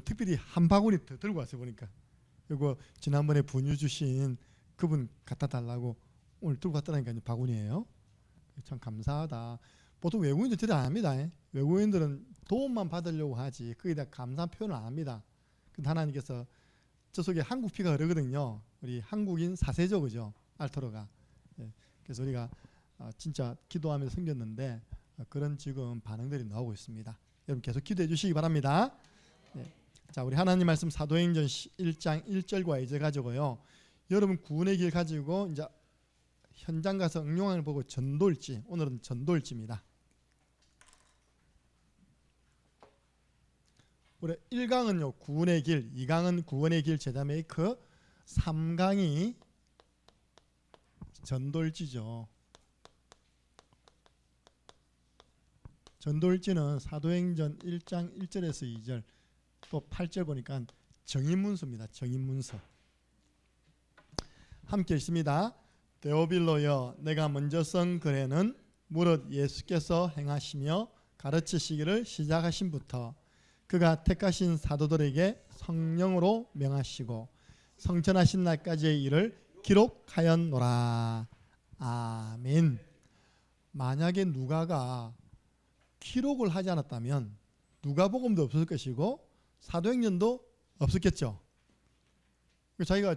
특별히 한 바구니 더 들고 왔어요 보니까 이거 지난번에 분유 주신 그분 갖다 달라고 오늘 들고 왔다니까 바구니예요. 참 감사하다. 보통 외국인들 제대로 안 합니다. 외국인들은 도움만 받으려고 하지 거기다 감사 표현을 안 합니다. 근데 하나님께서 저 속에 한국 피가 흐르거든요. 우리 한국인 사세죠, 그죠? 알토로가. 예, 그래서 우리가 어, 진짜 기도하면서 생겼는데 어, 그런 지금 반응들이 나오고 있습니다. 여러분 계속 기도해 주시기 바랍니다. 예. 자, 우리 하나님 말씀 사도행전 1장 1절과 2절 가지고요. 여러분 구원의 길 가지고 이제 현장 가서 응용을 보고 전도일지 오늘은 전도일지입니다. 우리 1강은요 구원의 길, 2강은 구원의 길 제자 메이크, 3강이 전도일지죠. 전도일지는 사도행전 1장 1절에서 2절 또 8절 보니까 정인문서입니다. 정인문서. 함께 읽습니다. 데오빌로여 내가 먼저 쓴 글에는 무릇 예수께서 행하시며 가르치시기를 시작하신부터 그가 택하신 사도들에게 성령으로 명하시고 성천하신 날까지의 일을 기록하였노라. 아멘. 만약에 누가가 기록을 하지 않았다면 누가복음도 없었을 것이고 사도행전도 없었겠죠. 자기가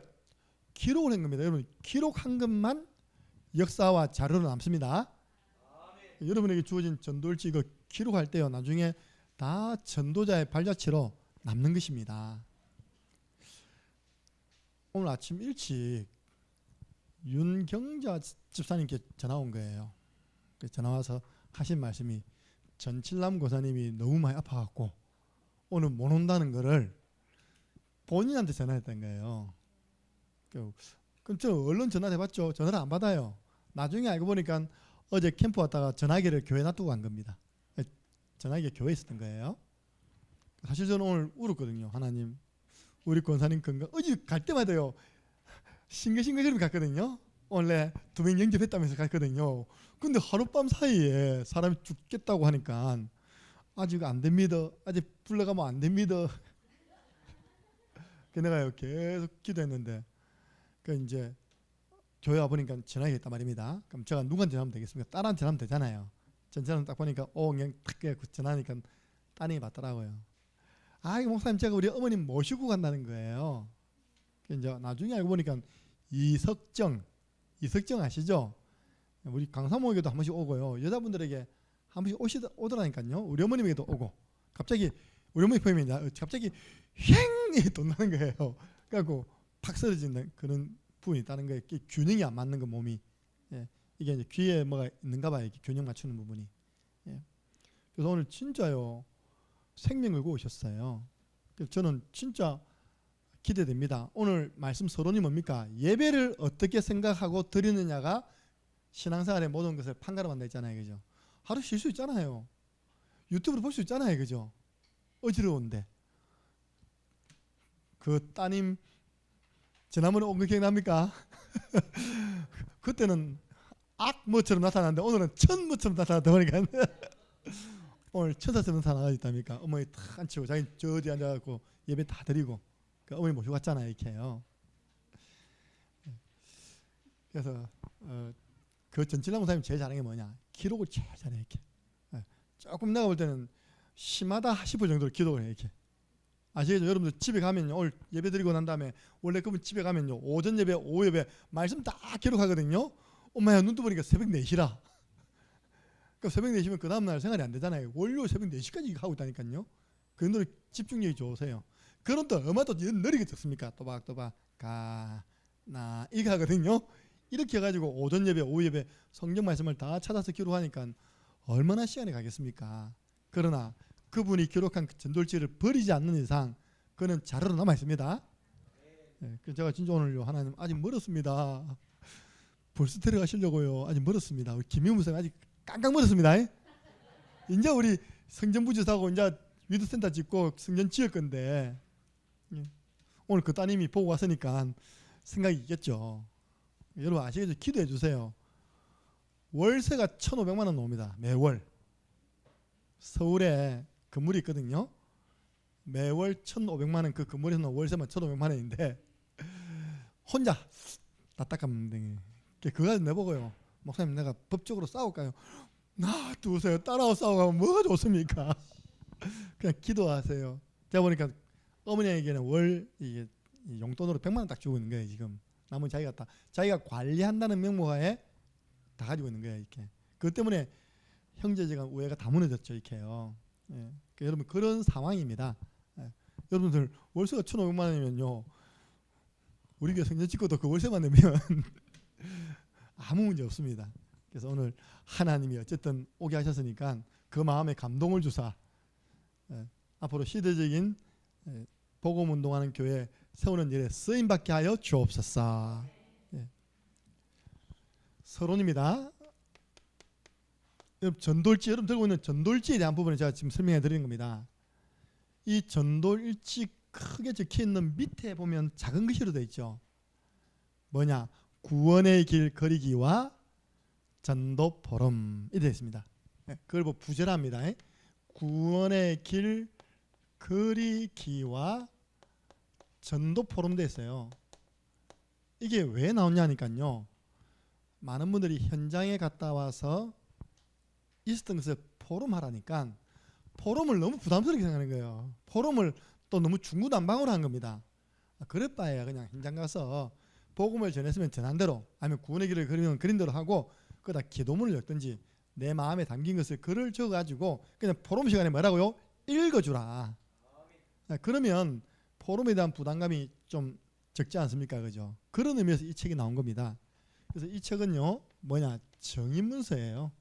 기록을 한 겁니다. 여러분 기록한 것만 역사와 자료로 남습니다. 여러분에게 주어진 전도일지 그 기록할 때요 나중에 다 전도자의 발자취로 남는 것입니다. 오늘 아침 일찍 윤경자 집사님께 전화 온 거예요. 그 전화 와서 하신 말씀이 전칠남 고사님이 너무 많이 아파갖고 오늘 못 온다는 거를 본인한테 전화했던 거예요. 그, 그럼 저 얼른 전화해봤죠. 전화를 안 받아요. 나중에 알고 보니까 어제 캠프 왔다가 전화기를 교회 놔두고 간 겁니다. 전화기가 교회에 있었던 거예요. 사실 저는 오늘 울었거든요. 하나님, 우리 권사님 건강. 어제 갈 때마다요. 싱글싱글거리며 갔거든요. 원래 두 명 영접했다면서 갔거든요. 근데 하룻밤 사이에 사람이 죽겠다고 하니까 아직 안 됩니다. 아직 불러가면 안 됩니다. 그 내가요 계속 기도했는데 그 이제 교회 와 보니까 전화가 단 말입니다. 그럼 제가 누구한테 전화하면 되겠습니까? 딸한테 전화하면 되잖아요. 전화는 딱 보니까 오 그냥 탁 전화하니까 따님이 받더라고요. 아, 이 목사님 제가 우리 어머님 모시고 간다는 거예요. 그 이제 나중에 알고 보니까 이석정, 이석정 아시죠? 우리 강사모에게도 한 번씩 오고요. 여자분들에게 한 번씩 오시 오더라니까요. 우리 어머님에게도 오고 갑자기 우리 어머니 보이면 갑자기 휑 돈나는 거예요. 그래갖고 팍 쓰러지는 그런 부분이 있다는 거예요. 균형이 안 맞는 거 몸이. 예. 이게 이제 귀에 뭐가 있는가 봐요. 균형 맞추는 부분이. 예. 그래서 오늘 진짜요 생명 걸고 오셨어요. 저는 진짜 기대됩니다. 오늘 말씀 서론이 뭡니까? 예배를 어떻게 생각하고 드리느냐가 신앙생활의 모든 것을 판가름 한다 했잖아요. 그죠? 하루 쉴 수 있잖아요. 유튜브로 볼 수 있잖아요. 그죠? 어지러운데. 그 따님 지난번에 온 거 기억납니까? 그때는 악모처럼 나타났는데 오늘은 천모처럼 나타났다 보니까 오늘 천사처럼 나타나가 있답니까? 어머니 탁 앉히고 자기 저 어디 앉아갖고 예배 다 드리고 그 어머니 모시고 갔잖아요 이렇게요. 그래서 어, 그 전칠남 목사님 제일 잘하는 게 뭐냐? 기록을 제일 잘해 이렇게. 예. 조금 내가 볼 때는 심하다 싶을 정도로 기록을 해 이렇게. 아시겠죠? 여러분들 집에 가면요. 오늘 예배 드리고 난 다음에 원래 그분 집에 가면요. 오전 예배, 오후 예배 말씀 다 기록하거든요. 엄마야 눈 뜨보니까 새벽 4시라. 그러니까 새벽 4시면 그 다음 날 생활이 안 되잖아요. 월요 새벽 4시까지 하고 있다니까요. 그 정도로 집중력이 좋으세요. 그런 또 얼마나 또 느리게 듣습니까? 또박또박 가나 이거 하거든요. 이렇게 해가지고 오전 예배, 오후 예배 성경 말씀을 다 찾아서 기록하니까 얼마나 시간이 가겠습니까? 그러나 그분이 기록한 그 전돌지를 버리지 않는 이상 그는 자료로 남아 있습니다. 네, 그래서 제가 진짜 오늘요 하나님 아직 멀었습니다. 벌써 데려가시려고요. 아직 멀었습니다. 김용무 목사님 아직 깡깡 멀었습니다. 이제 우리 성전 부지사고 이제 위드센터 짓고 성전 지을 건데 예. 오늘 그 따님이 보고 왔으니까 생각이 있겠죠. 여러분 아시겠죠? 기도해 주세요. 월세가 1,500만 원 나옵니다. 매월. 서울에 건물이 있거든요. 매월 1,500만 원 그 건물에서는 월세만 1,500만 원인데 혼자 따딱하면 그거 내보고요. 목사님 내가 법적으로 싸울까요? 나 두세요. 따라와 싸우면 뭐가 좋습니까? 그냥 기도하세요. 제가 보니까 어머니에게는 월 이게 이 용돈으로 100만 원 딱 주고 있는 거예요 지금. 남은 자기가 다 자기가 관리한다는 명목하에 다 가지고 있는 거예요 이렇게. 그것 때문에 형제지간 우애가 다 무너졌죠 이렇게요. 예. 그러니까 여러분 그런 상황입니다. 예. 여러분들 월세가 1,500만 원이면요. 우리 교회 성전 짓고도 그 월세만 내면 아무 문제 없습니다. 그래서 오늘 하나님이 어쨌든 오게 하셨으니까 그 마음에 감동을 주사 예. 앞으로 시대적인 예, 복음 운동하는 교회 세우는 일에 쓰임 받게 하여 주옵소서. 예. 서론입니다. 전돌지 여러분 들고 있는 전돌지에 대한 부분을 제가 지금 설명해 드리는 겁니다. 이 전돌지 크게 적혀 있는 밑에 보면 작은 글씨로 되어 있죠. 뭐냐? 구원의 길 거리기와 전도 포럼 이렇게 되어 있습니다. 예, 그걸 뭐 부절합니다. 예. 구원의 길 거리기와 전도 포럼 되어 있어요. 이게 왜 나오냐니까요. 많은 분들이 현장에 갔다 와서 있었던 것을 포럼 하라니까 포럼을 너무 부담스럽게 생각하는 거예요. 포럼을 또 너무 중구난방으로 한 겁니다. 아, 그럴 바에야 그냥 현장 가서 복음을 전했으면 전한 대로 아니면 구원의 길을 그리면 그린 대로 하고 그다 기도문을 읽든지 내 마음에 담긴 것을 글을 적어가지고 그냥 포럼 시간에 뭐라고요? 읽어주라. 아, 그러면 포럼에 대한 부담감이 좀 적지 않습니까, 그죠? 그런 의미에서 이 책이 나온 겁니다. 그래서 이 책은요, 뭐냐 정인문서예요.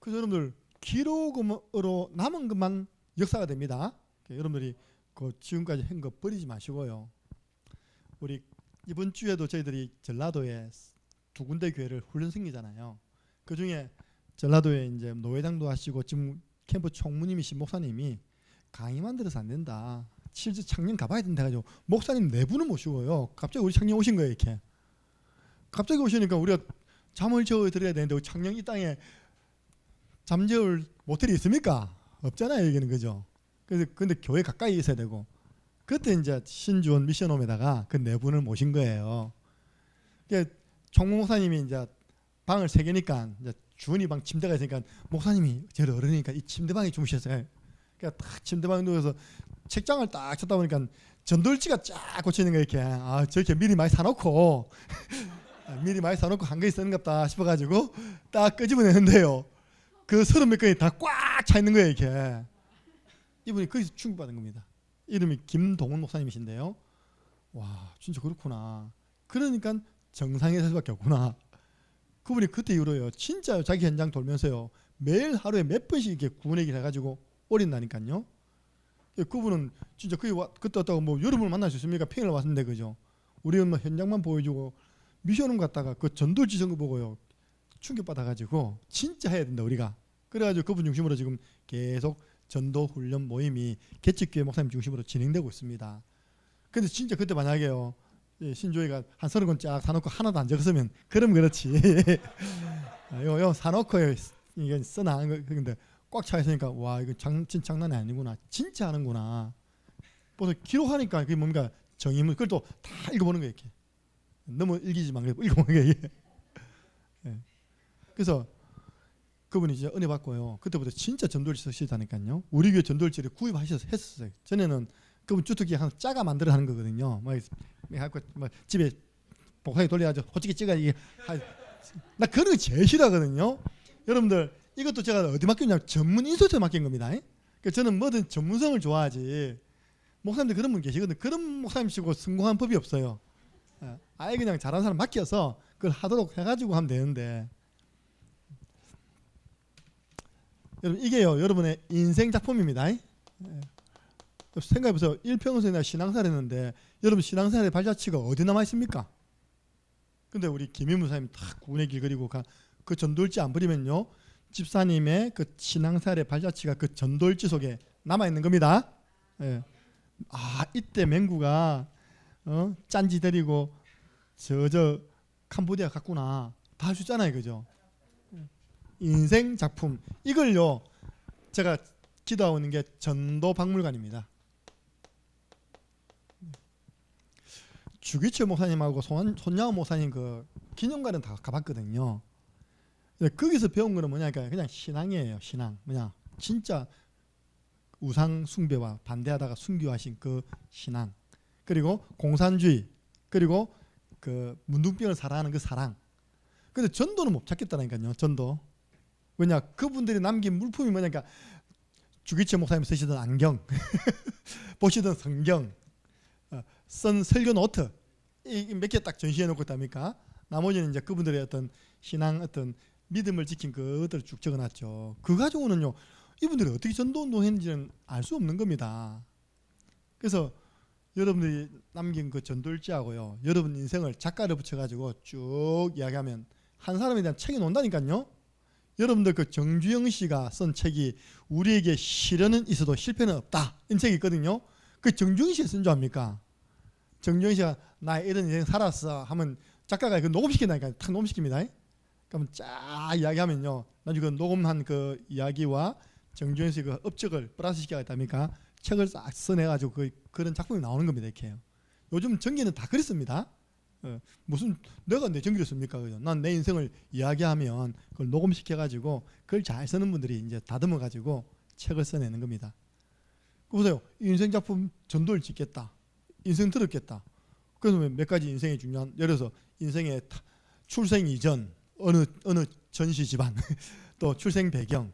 그래서 여러분들 기록으로 남은 것만 역사가 됩니다. 여러분들이 그 지금까지 한 거 버리지 마시고요. 우리 이번 주에도 저희들이 전라도에 두 군데 교회를 훈련 생기잖아요. 그 중에 전라도에 이제 노회장도 하시고 지금 캠프 총무님이신 목사님이 강의 만 들어서 안 된다. 실제 창녕 가봐야 된다 가지고 목사님 네 분을 모시고요. 갑자기 우리 창녕 오신 거예요 이렇게. 갑자기 오시니까 우리가 잠을 재워 드려야 되는데 창녕 이 땅에 잠재울 모텔이 있습니까? 없잖아요 여기는 그죠. 그래서 근데 교회 가까이 있어야 되고 그때 이제 신주원 미션홈에다가 그네 분을 모신 거예요. 그러니까 총무 목사님이 이제 방을 세 개니까 이제 주원이 방 침대가 있으니까 목사님이 제일 어른이니까 이 침대방에 주무셨어요. 그러니까 딱 침대방에 누워서 책장을 딱 쳤다 보니까 전돌지가 쫙 꽂혀 있는 거 이렇게 아 저렇게 미리 많이 사놓고 미리 많이 사놓고 한 개 쓰는갑다 싶어가지고 딱 끄집어내는데요. 그 서른 몇 건이 다 꽉 차 있는 거예요 이렇게. 이분이 거기서 충격받은 겁니다. 이름이 김동훈 목사님이신데요. 와 진짜 그렇구나. 그러니까 정상에 살 수밖에 없구나. 그분이 그때 이후로요. 진짜 자기 현장 돌면서요. 매일 하루에 몇 번씩 이렇게 길 해가지고 오린다니까요. 예, 그분은 진짜 그게 와, 그때 왔다가 뭐 여러분을 만날 수 있습니까? 평일 왔는데 그죠? 우리는 뭐 현장만 보여주고 미션을 갔다가 그 전돌지 선거 보고요. 충격받아가지고 진짜 해야 된다 우리가. 그래가지고 그분 중심으로 지금 계속 전도 훈련 모임이 개척교회 목사님 중심으로 진행되고 있습니다. 근데 진짜 그때 만약에요. 예, 신조이가 한 서른 권 쫙 사놓고 하나도 안 적었으면 그럼 그렇지. 아, 요, 요 사놓고 이게 써나가는 거 근데 꽉 차 있으니까 와 이거 장 진 장난이 아니구나. 진짜 하는구나. 그래서 기록하니까 그게 뭔가 정의문 그걸 또 다 읽어보는 거예요 이렇게. 너무 읽기지만 그래 읽어보는 거예요. 예. 그래서 그분이 진짜 은혜 받고요. 그때부터 진짜 전돌지 쓰시다니까요. 우리 교회 전돌지를 구입하셔서 했었어요. 전에는 그분 주특기 한 짜가 만들어 하는 거거든요. 뭐 해갖고 뭐 집에 복사기 돌려가지고 호치기 찍어야지. 나 그런 거 제일 싫어하거든요. 여러분들 이것도 제가 어디 맡겼냐면 전문 인솔트에 맡긴 겁니다. 그러니까 저는 뭐든 전문성을 좋아하지. 목사님들 그런 분 계시거든요. 그런 목사님치고 성공한 법이 없어요. 예, 아예 그냥 잘하는 사람 맡겨서 그걸 하도록 해가지고 하면 되는데 여러분 이게요 여러분의 인생 작품입니다. 예. 생각해보세요. 일평생이나 신앙사를 했는데 여러분 신앙사의 발자취가 어디 남아 있습니까? 근데 우리 김인무 사님 딱 구원의 길 그리고 가, 그 전돌지 안 버리면요 집사님의 그 신앙사의 발자취가 그 전돌지 속에 남아 있는 겁니다. 예. 아 이때 맹구가 어? 짠지 데리고 저저 캄보디아 갔구나 다 할 수 있잖아요, 그죠? 인생 작품 이걸요 제가 기도하고 있는 게 전도 박물관입니다. 주기철 목사님하고 손, 손양호 목사님 그 기념관은 다 가봤거든요. 거기서 배운 거는 뭐냐, 그러니까 그냥 신앙이에요. 신앙, 뭐냐, 진짜 우상 숭배와 반대하다가 순교하신 그 신앙, 그리고 공산주의, 그리고 그 문둥병을 사랑하는 그 사랑. 근데 전도는 못 찾겠다니까요. 전도. 왜냐, 그분들이 남긴 물품이 뭐냐니까 주기철 목사님 쓰시던 안경, 보시던 성경, 어, 쓴 설교 노트 몇 개 딱 전시해 놓고 있답니까? 나머지는 이제 그분들의 어떤 신앙 어떤 믿음을 지킨 그것들을 쭉 적어놨죠. 그 가지고는요 이분들이 어떻게 전도 운동했는지는 알 수 없는 겁니다. 그래서 여러분들이 남긴 그 전도일지하고요 여러분 인생을 작가를 붙여가지고 쭉 이야기하면 한 사람에 대한 책이 논다니까요. 여러분들 그 정주영 씨가 쓴 책이 우리에게 시련은 있어도 실패는 없다 이런 책이 있거든요. 그 정주영 씨가 쓴 줄 압니까? 정주영 씨가 나 이런 인생 살았어 하면 작가가 그 녹음시킨다니까 탁 녹음시킵니다. 그러면 쫙 이야기하면요. 나중에 그 녹음한 그 이야기와 정주영 씨의 그 업적을 플러스 시켜야겠답니까? 책을 싹 써내가지고 그, 그런 작품이 나오는 겁니다. 이렇게. 요즘 전기는 다 그랬습니다. 어, 무슨 내가 내 전기를 씁니까? 난내 인생을 이야기하면 그걸 녹음시켜가지고 그걸 잘 쓰는 분들이 이제 다듬어가지고 책을 써내는 겁니다. 그 보세요. 인생 작품 전도를 짓겠다. 인생 들었겠다. 그래서 몇 가지 인생의 중요한 예를 들어서 인생의 타- 출생 이전 어느 어느 전시 집안 또 출생 배경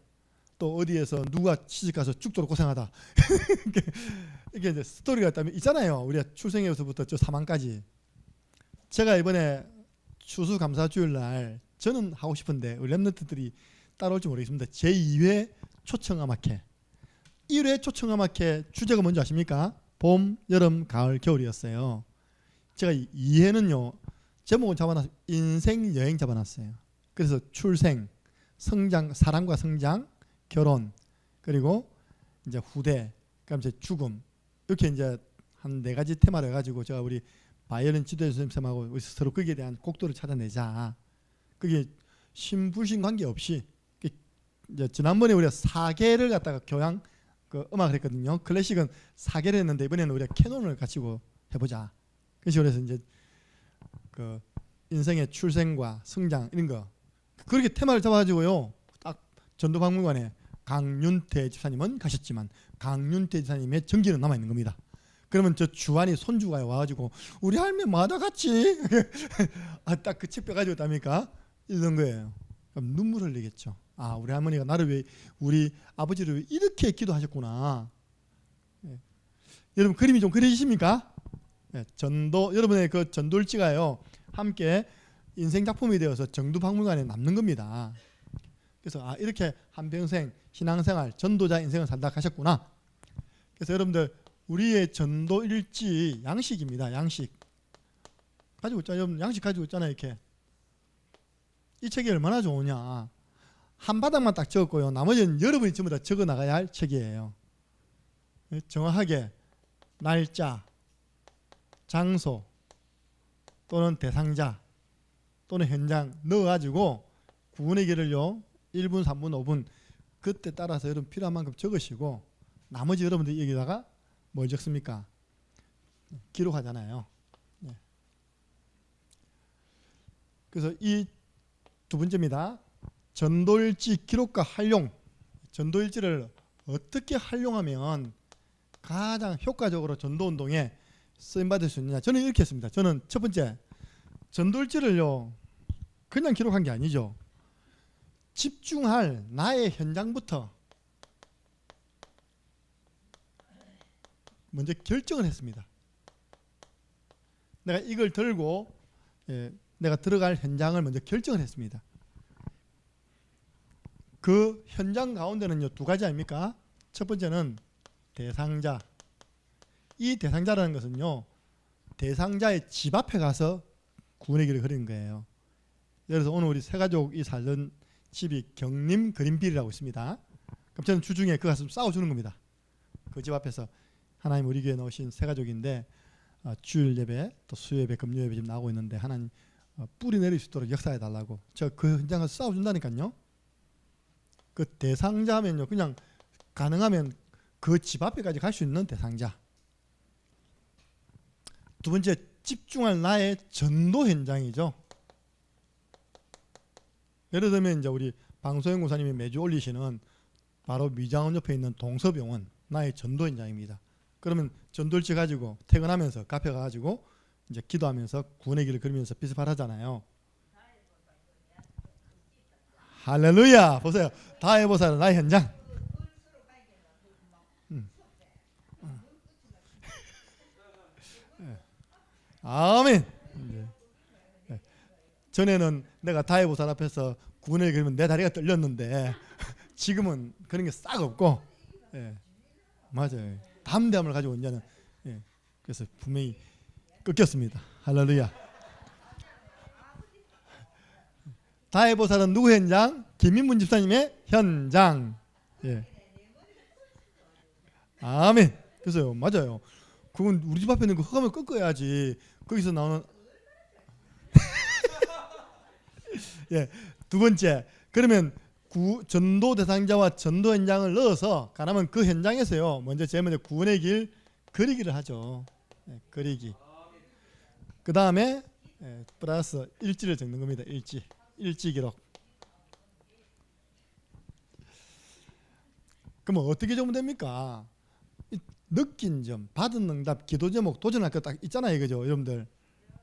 또 어디에서 누가 시집 가서 죽도록 고생하다 이게, 이제 스토리가 있다면 있잖아요. 우리가 출생에서부터 저 사망까지 제가 이번에 추수감사 주일 날 저는 하고 싶은데 우리 랩런트들이 따라올지 모르겠습니다. 제 2회 초청아마케 1회 초청아마케 주제가 뭔지 아십니까? 봄, 여름, 가을, 겨울이었어요. 제가 2회는요 제목을 잡아놨 인생 여행 잡아놨어요. 그래서 출생, 성장, 사랑과 성장, 결혼, 그리고 이제 후대, 그다음 이제 죽음 이렇게 이제 한 네 가지 테마를 해가지고 제가 우리 바이올린 지도 선생님하고 서로 거기에 대한 곡도를 찾아내자. 그게 신부신 관계 없이 그 이제 지난번에 우리가 사계를 갖다가 교양 그 음악을 했거든요. 클래식은 사계를 했는데 이번에는 우리가 캐논을 가지고 해보자. 그래서 그래서 이제 그 인생의 출생과 성장 이런 거 그렇게 테마를 잡아가지고요. 딱 전도박물관에 강윤태 집사님은 가셨지만 강윤태 집사님의 전기는 남아 있는 겁니다. 그러면 저 주한이 손주가 와가지고 우리 할매 마다 같이 아 딱 그 책 빼가지고 답니까 이런 거예요. 그럼 눈물 흘리겠죠. 아 우리 할머니가 나를 왜 우리 아버지를 왜 이렇게 기도하셨구나. 예. 여러분 그림이 좀 그려지십니까? 예, 전도 여러분의 그 전도일지가요 함께 인생 작품이 되어서 정두 박물관에 남는 겁니다. 그래서 아 이렇게 한 평생 신앙생활 전도자 인생을 살다 가셨구나. 그래서 여러분들 우리의 전도 일지 양식입니다. 양식 가지고 있잖아요. 양식 가지고 있잖아요. 이렇게 이 책이 얼마나 좋으냐. 한 바닥만 딱 적었고요. 나머지는 여러분이 전부 다 적어 나가야 할 책이에요. 예, 정확하게 날짜, 장소 또는 대상자 또는 현장 넣어가지고 구분의 길을요 1분, 3분, 5분 그때 따라서 여러분 필요한 만큼 적으시고 나머지 여러분들이 여기다가 뭘 적습니까? 기록하잖아요. 네. 그래서 이 두 번째입니다. 전도일지 기록과 활용. 전도일지를 어떻게 활용하면 가장 효과적으로 전도 운동에 쓰임 받을 수 있느냐? 저는 이렇게 했습니다. 저는 첫 번째 전도일지를요 그냥 기록한 게 아니죠. 집중할 나의 현장부터 먼저 결정을 했습니다. 내가 이걸 들고 예, 내가 들어갈 현장을 먼저 결정을 했습니다. 그 현장 가운데는요 두 가지 아닙니까? 첫 번째는 대상자. 이 대상자라는 것은요 대상자의 집 앞에 가서 길을 그리는 거예요. 예를 들어서 오늘 우리 세 가족이 살던 집이 경림 그린빌이라고 있습니다. 그럼 저는 주중에 그 가서 싸워주는 겁니다. 그 집 앞에서 하나님 우리 교회 넣으신 세 가족인데 어, 주일 예배 또 수요 예배 금요 예배 지금 나오고 있는데 하나님 어, 뿌리 내릴 수 있도록 역사해 달라고 저 그 현장에서 싸워준다니까요. 그 대상자면요 그냥 가능하면 그 집 앞에까지 갈 수 있는 대상자. 두 번째 집중할 나의 전도 현장이죠. 예를 들면 이제 우리 방소영 고사님이 매주 올리시는 바로 미장원 옆에 있는 동서병원 나의 전도 현장입니다. 그러면 전도일지 가지고 퇴근하면서 카페 가가지고 이제 기도하면서 구원의 길을 걸으면서 비스발하잖아요. 할렐루야 보세요. 다 해보세요. 나의 현장. 아멘. 전에는 내가 다해보살 앞에서 구원을 그리면 내 다리가 떨렸는데 지금은 그런 게 싹 없고 예. 맞아요. 담대함을 가지고 이제는 예. 그래서 분명히 꺾였습니다. 할렐루야. 다해보살은 누구 현장? 김민문 집사님의 현장. 예. 아멘. 그래서요, 맞아요. 그건 우리 집 앞에 있는 그 흑암을 꺾어야지. 거기서 나오는 예. 두 번째. 그러면 구, 전도 대상자와 전도 현장을 넣어서 가라면 그 현장에서요. 먼저 제일 먼저 구원의 길 그리기를 하죠. 예, 그리기. 그 다음에 예, 플러스 일지를 적는 겁니다. 일지. 일지 기록. 그러면 어떻게 적으면 됩니까? 이 느낀 점, 받은 응답, 기도 제목, 도전할 거딱 있잖아요, 그죠, 여러분들.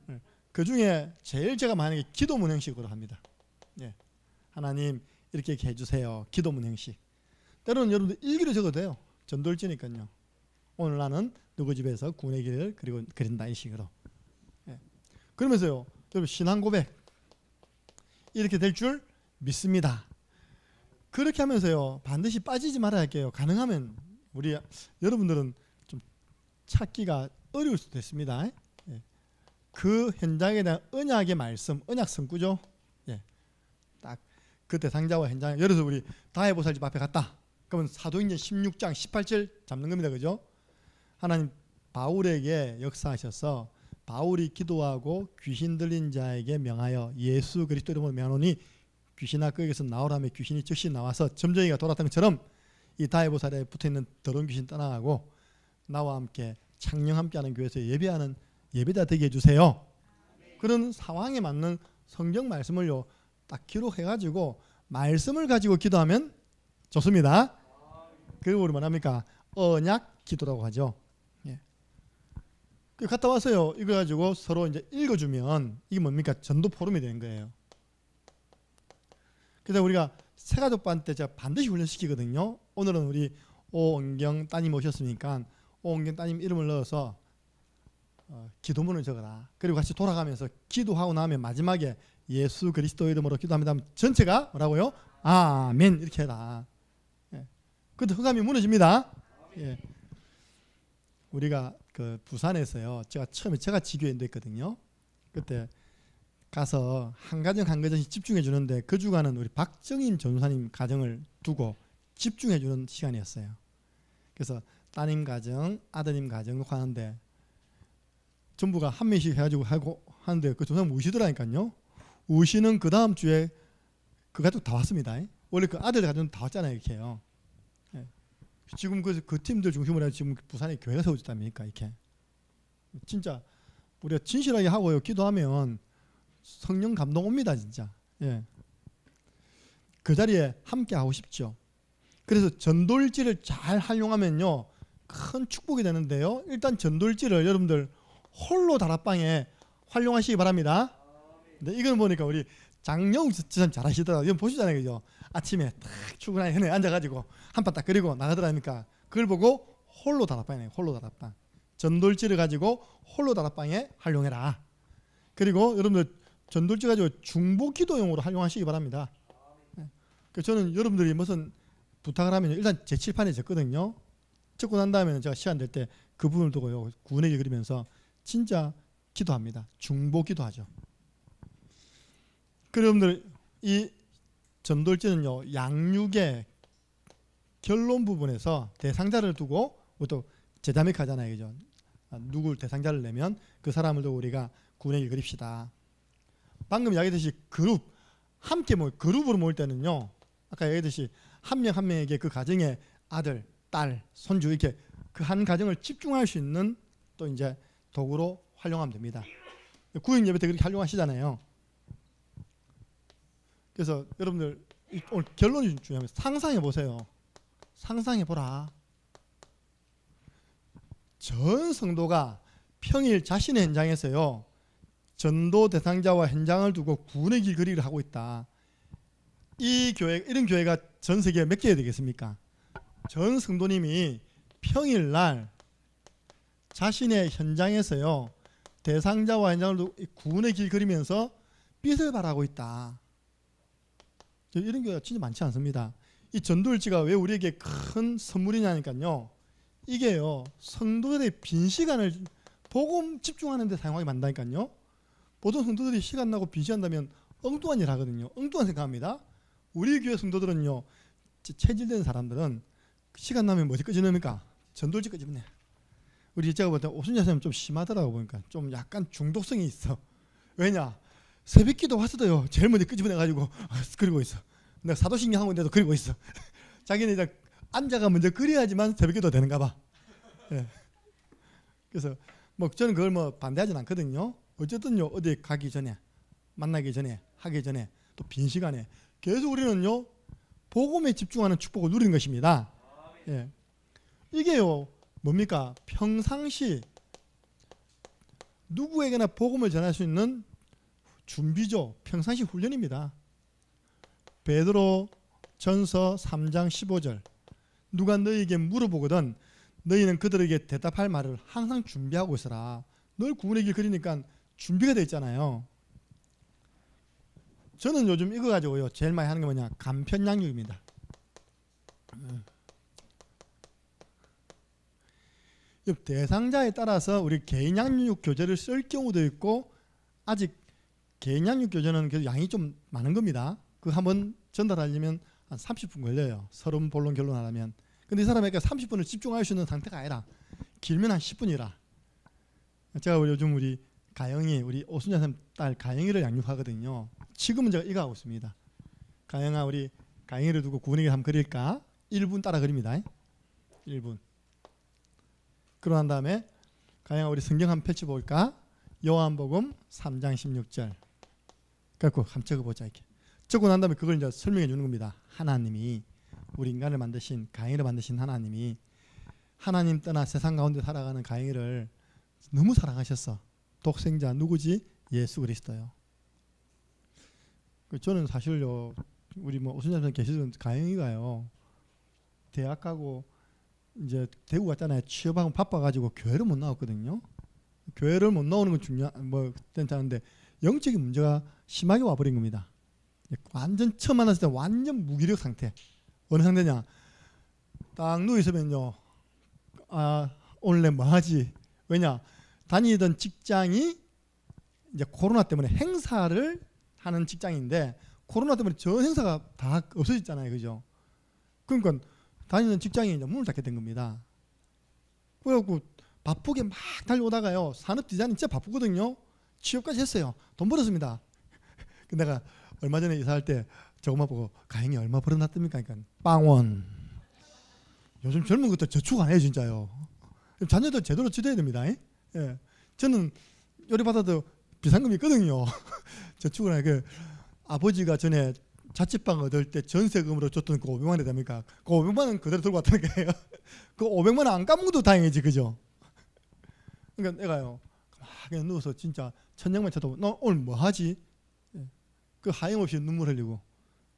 예. 그 중에 제일 제가 게 기도문 형식으로 합니다. 예. 하나님 이렇게 이렇게 해주세요. 기도문 형식. 때로는 여러분들 일기로 적어도 돼요. 전돌지니까요. 오늘 나는 누구 집에서 구원의 길을 그리고 그린다 이 식으로. 예. 그러면서요, 여러분 신앙 고백 이렇게 될 줄 믿습니다. 그렇게 하면서요 반드시 빠지지 말아야 할게요. 가능하면 우리 여러분들은 좀 찾기가 어려울 수도 있습니다. 예. 그 현장에 대한 언약의 말씀, 언약 성구죠. 예. 딱그 대상자와 현장. 예를 들어서 우리 다해보살집 앞에 갔다. 그러면 사도행전 16장 18절 잡는 겁니다. 그죠? 하나님 바울에게 역사하셔서 바울이 기도하고 귀신 들린 자에게 명하여 예수 그리스도 이름으로 명하노니 귀신아 그에게서 나오라며 귀신이 즉시 나와서 점쟁이가 돌았던 것처럼 이 다해보살에 붙어있는 더러운 귀신 떠나가고 나와 함께 창령 함께하는 교회에서 예배하는 예배자 되게 해주세요. 그런 상황에 맞는 성경 말씀을요 딱 기록해가지고 말씀을 가지고 기도하면 좋습니다. 그리고 우리 뭐합니까 언약 기도라고 하죠. 예. 그 갔다 와서요 이거 가지고 서로 이제 읽어주면 이게 뭡니까 전도 포럼이 되는 거예요. 그래서 우리가 새가족반 때 제가 반드시 훈련시키거든요. 오늘은 우리 오은경 따님 오셨으니까 오은경 따님 이름을 넣어서 어, 기도문을 적어라. 그리고 같이 돌아가면서 기도하고 나면 마지막에 예수 그리스도 이름으로 기도합니다. 전체가 뭐라고요? 아멘 이렇게 해라. 예. 그때 흑암이 무너집니다. 예. 우리가 그 부산에서요. 제가 처음에 제가 지교인도 했거든요. 그때 가서 한 가정 한 가정씩 집중해 주는데 그 주간은 우리 박정인 전사님 가정을 두고 집중해 주는 시간이었어요. 그래서 따님 가정, 아드님 가정 하는데 전부가 한 명씩 해가지고 하고 하는데 그 전사님 우시더라니까요. 우시는 그 다음 주에 그 가족 다 왔습니다. 원래 그 아들 가정 다 왔잖아요, 이렇게요. 예. 지금 그, 그 팀들 중심으로 해서 지금 부산에 교회가 세워졌답니까, 이렇게. 진짜 우리가 진실하게 하고요, 기도하면 성령 감동 옵니다 진짜. 예. 그 자리에 함께 하고 싶죠. 그래서 전돌지를 잘 활용하면요 큰 축복이 되는데요. 일단 전돌지를 여러분들 홀로 다락방에 활용하시기 바랍니다. 근데 이걸 보니까 우리 장영 참 잘하시더라고요. 이건 보시잖아요, 그죠? 아침에 딱 출근하에 현에 앉아가지고 한판 딱 그리고 나가더라니까 그걸 보고 홀로 다락방이네, 홀로 다락방. 전돌지를 가지고 홀로 다락방에 활용해라. 그리고 여러분들 전돌지 가지고 중보 기도용으로 활용하시기 바랍니다. 그 저는 여러분들이 무슨 부탁을 하면 일단 제 칠판에 적거든요. 적고 난 다음에는 제가 시간 될 때 그 부분을 두고요 구원의 길 그리면서 진짜 기도합니다. 중보 기도하죠. 그 여러분들 이 전돌지는요 양육의 결론 부분에서 대상자를 두고 또 제자믹 하잖아요, 그죠? 아, 누굴 대상자를 내면 그 사람을 두고 우리가 길 그립시다. 방금 이야기했듯이 그룹 함께 모 그룹으로 모일 때는요. 아까 얘기했듯이 한 명 한 명에게 그 가정에 아들, 딸, 손주 이렇게 그 한 가정을 집중할 수 있는 또 이제 도구로 활용하면 됩니다. 구인 예배 때 그렇게 활용하시잖아요. 그래서 여러분들 이- 오늘 결론이 중요합니다. 상상해 보세요. 상상해 보라. 전 성도가 평일 자신의 현장에서요. 전도 대상자와 현장을 두고 구원의 길 그리기를 하고 있다. 이 교회 이런 교회가 전 세계에 몇 개가 되겠습니까? 전 성도님이 평일 날 자신의 현장에서요 대상자와 현장을 두고 이 구원의 길 그리면서 빛을 발하고 있다. 저 이런 교회가 진짜 많지 않습니다. 이 전도일지가 왜 우리에게 큰 선물이냐니까요. 이게요 성도들의 빈 시간을 복음 집중하는 데 사용하게 만다니까요. 보통 성도들이 시간 나고 빈 시간 나면 엉뚱한 일 하거든요. 엉뚱한 생각합니다. 우리 교회 성도들은요 체- 체질된 사람들은 시간 나면 뭐지 끄집습니까? 전돌지 끄집네. 우리 제가 볼때 오순자 선생님 좀 심하더라고 보니까 좀 약간 중독성이 있어. 왜냐 새벽기도 와서도요 제일 먼저 끄집어내 가지고 그리고 있어. 내가 사도신경 하고 있는데도 그리고 있어. 자기는 이제 앉아가 먼저 그래야지만 새벽기도 되는가 봐. 예. 그래서 뭐 저는 그걸 뭐 반대하진 않거든요. 어쨌든요 어디 가기 전에 만나기 전에 하기 전에 또 빈 시간에 계속 우리는요 복음에 집중하는 축복을 누리는 것입니다. 예. 이게요 뭡니까 평상시 누구에게나 복음을 전할 수 있는 준비죠. 평상시 훈련입니다. 베드로 전서 3장 15절 누가 너희에게 물어보거든 너희는 그들에게 대답할 말을 항상 준비하고 있어라. 늘 구원의 길 그리니까 준비가 돼 있잖아요. 저는 요즘 이거 가지고요 제일 많이 하는 게 뭐냐 간편양육입니다. 음. 이 대상자에 따라서 우리 개인 양육 교재를 쓸 경우도 있고 아직 개인 양육 교재는 그래도 양이 좀 많은 겁니다. 그 한번 전달하려면 한 30분 걸려요. 서론 본론 결론하려면. 근데 이 사람에게 30분을 집중할 수 있는 상태가 아니라 길면 한 10분이라. 제가 요즘 우리 가영이 우리 오순자 선생님 딸 가영이를 양육하거든요. 지금은 제가 이거 하고 있습니다. 가영아 우리 가영이를 두고 구분하게 한번 그릴까? 1분 따라 그립니다. 1분. 그러고 난 다음에 가영아 우리 성경 한번 펼쳐볼까? 요한복음 3장 16절. 갖고 한번 적어보자 이렇게. 적고 난 다음에 그걸 이제 설명해 주는 겁니다. 하나님이 우리 인간을 만드신 가인을 만드신 하나님이 하나님 떠나 세상 가운데 살아가는 가인을 너무 사랑하셨어. 독생자 누구지? 예수 그리스도요. 그 저는 사실요 우리 뭐 오순자 계시던 가영이가요 대학 가고 이제 대구 갔잖아요 취업하고 바빠가지고 교회를 못 나왔거든요. 교회를 못 나오는 건 중요한 뭐 괜찮은데 영적인 문제가 심하게 와버린 겁니다. 완전 처음 만났을 때 완전 무기력 상태. 어느 상태냐? 딱 누워 있으면요. 아 오늘 내 뭐하지? 왜냐? 다니던 직장이 이제 코로나 때문에 행사를 하는 직장인데 코로나 때문에 전 행사가 다 없어졌잖아요, 그죠? 그러니까 다니는 직장이 이제 문을 닫게 된 겁니다. 그래갖고 바쁘게 막 달려오다가요 산업 디자인 진짜 바쁘거든요. 취업까지 했어요. 돈 벌었습니다. 그 내가 얼마 전에 이사할 때 저것만 보고 가행이 얼마 벌어놨답니까? 그러니까 빵원. 요즘 젊은 것들 저축 안 해요 진짜요. 자녀들 제대로 지도해야 됩니다. 예. 저는 요리 받아도 비상금이 있거든요. 저축을 해. 그 아버지가 전에 자취방 얻을 때 전세금으로 줬던 그 500만 원이 됩니까? 그 500만 원 그대로 들고 왔다는 거예요. 그 500만 원 안 까먹어도 다행이지, 그죠? 그러니까 내가요, 막 그냥 누워서 진짜 천장만 쳐다보고 너 오늘 뭐 하지? 예. 그 하염없이 눈물 흘리고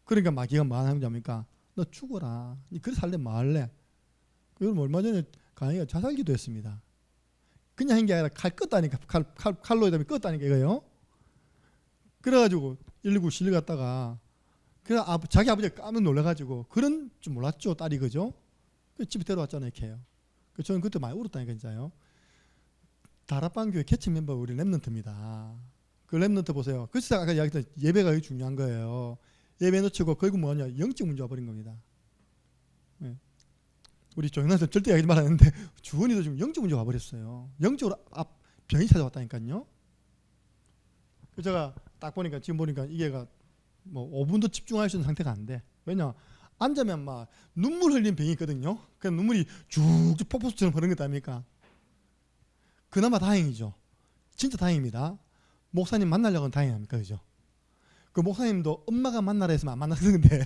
그러니까 마귀가 뭐 하는 겁니까? 너 죽어라. 니 그래 살래 뭐 할래? 그럼 얼마 전에 가영이가 자살기도 했습니다. 그냥 한 게 아니라 칼 껐다니까 칼, 칼 칼로 다음에 껐다니까 이거요. 그래가지고 119 실려 갔다가 그래 아, 자기 아버지가 깜짝 놀라가지고 그런 줄 몰랐죠 딸이 그죠? 그 집에 데려왔잖아요 이렇게요. 그 저는 그때 많이 울었다니까 진짜요. 다락방 교회 개척 멤버 우리 랩런트입니다. 그 랩런트 보세요. 그래서 아까 이야기했던 예배가 중요한 거예요. 예배 놓치고 결국 뭐냐 영적 문제가 버린 겁니다. 네. 우리 조영남 선 절대 이야기 말하는데 주원이도 지금 영적 문제가 와버렸어요. 영적으로 앞 병이 찾아왔다니까요. 그 제가 딱 보니까 지금 보니까 이게가 뭐 5분도 집중할 수 있는 상태가 안 돼. 왜냐 앉으면 막 눈물 흘린 병이 있거든요. 그 눈물이 쭉쭉 폭포수처럼 흐르는 것 아닙니까? 그나마 다행이죠. 진짜 다행입니다. 목사님 만나려고는 다행합니까, 그죠? 그 목사님도 엄마가 만나라 했으면 안 만났는데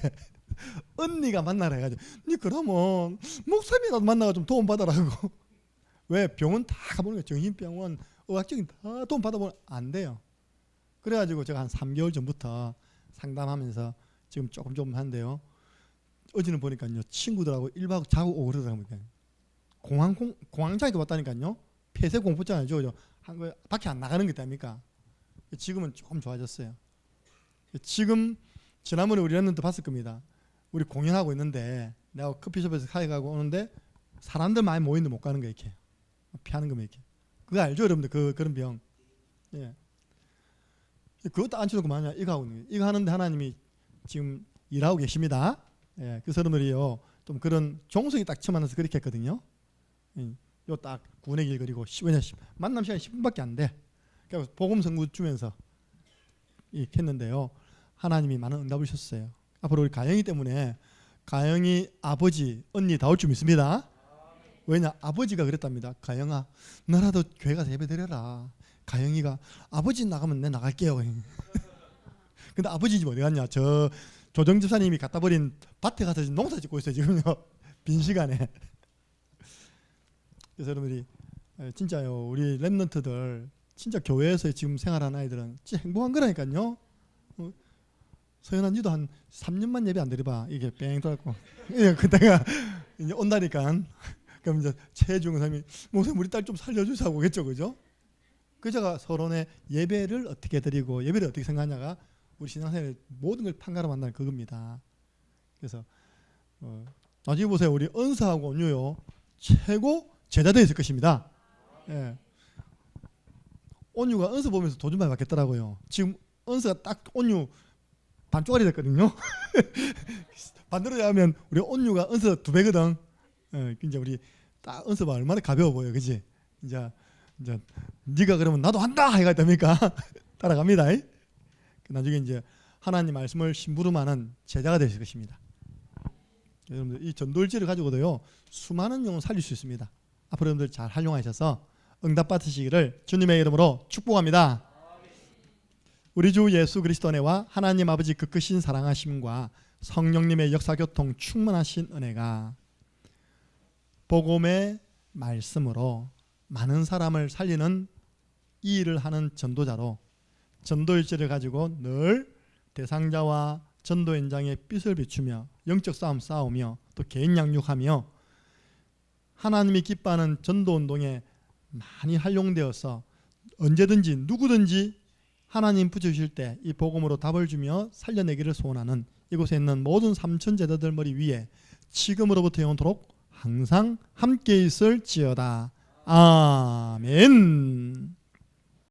언니가 만나라 해가지고 니 그러면 목사님이라도 만나가 좀 도움 받아라고. 왜? 병원 다 가보는 거예요. 정신병원 의학적인 다 도움 받아보면 안 돼요. 그래가지고 제가 한 3개월 전부터 상담하면서 지금 조금 조금 하는데요. 어제는 보니까요 친구들하고 1박 자고 오고 그러더라고요. 공황 공, 공황장애도 왔다니까요 폐쇄 공포증이죠 그죠 한 거, 밖에 안 나가는 게 있답니까 지금은 조금 좋아졌어요 지금 지난번에 우리 랩런트 봤을 겁니다. 우리 공연하고 있는데 내가 커피숍에서 카이 가고 오는데 사람들 많이 모이는데 못 가는 거 이렇게 피하는 거면 이렇게 그거 알죠 여러분들 그 그런 병 예. 그것도 안 치놓고 만약 이거 하고. 이거 하는데 하나님이 지금 일하고 계십니다. 예. 그 사람들이요 좀 그런 종속이 딱 처음 만나서 그렇게 했거든요. 예. 요 딱 구원의 길 그리고 시- 왜냐 시- 만남 시간이 10분밖에 안 돼. 그래서 복음 선구 주면서 했는데요. 하나님이 많은 응답을 주셨어요. 앞으로 우리 가영이 때문에 가영이 아버지 언니 다 올 줄 믿습니다. 왜냐 아버지가 그랬답니다. 가영아 너라도 교회 가서 예배 드려라. 가영이가 아버지 나가면 내 나갈게요. 근데 아버지 집 어디 갔냐? 저 조정 집사님이 갖다 버린 밭에 가서 농사 짓고 있어요 지금요 빈 시간에. 그래서 여러분들이 에, 진짜요. 우리 랩런트들 진짜 교회에서 지금 생활하는 아이들은 진짜 행복한 거라니까요. 어, 서연아 니도 한 3년만 예배 안 드려봐. 이게 뺑 돌았고. 예 그때가 이제 온다니까. 그럼 이제 최중 사님이 목사님 우리 딸 좀 살려주자고 그랬죠 그죠? 그 제가 서론에 예배를 어떻게 드리고 예배를 어떻게 생각하냐가 우리 신앙생활 모든 걸 판가름 한다는 그겁니다. 그래서 어, 나중에 보세요. 우리 은사하고 온유요. 최고 제자되어 있을 것입니다. 예. 온유가 은서 보면서 돈좀 많이 받겠더라고요. 지금 은서가 딱 온유 반쪽알이 됐거든요. 반대로 하면 우리 온유가 은서 두 배거든. 예, 이제 우리 딱 은서가 얼마나 가벼워 보여, 그지? 이제 이제 네가 그러면 나도 한다 해가 됩니까? 따라갑니다. 이? 나중에 이제 하나님 말씀을 심부름하는 제자가 되실 것입니다. 여러분들 이 전돌지를 가지고도요 수많은 영혼 살릴 수 있습니다. 앞으로 여러분들 잘 활용하셔서 응답 받으시기를 주님의 이름으로 축복합니다. 우리 주 예수 그리스도 은혜와 하나님 아버지 그 크신 사랑하심과 성령님의 역사교통 충만하신 은혜가 복음의 말씀으로 많은 사람을 살리는 이 일을 하는 전도자로 전도일지를 가지고 늘 대상자와 전도 현장의 빛을 비추며 영적 싸움 싸우며 또 개인 양육하며 하나님이 기뻐하는 전도 운동에 많이 활용되어서 언제든지 누구든지 하나님 붙여주실 때 이 복음으로 답을 주며 살려내기를 소원하는 이곳에 있는 모든 삼천 제자들 머리 위에 지금으로부터 영원토록 항상 함께 있을지어다. 아멘.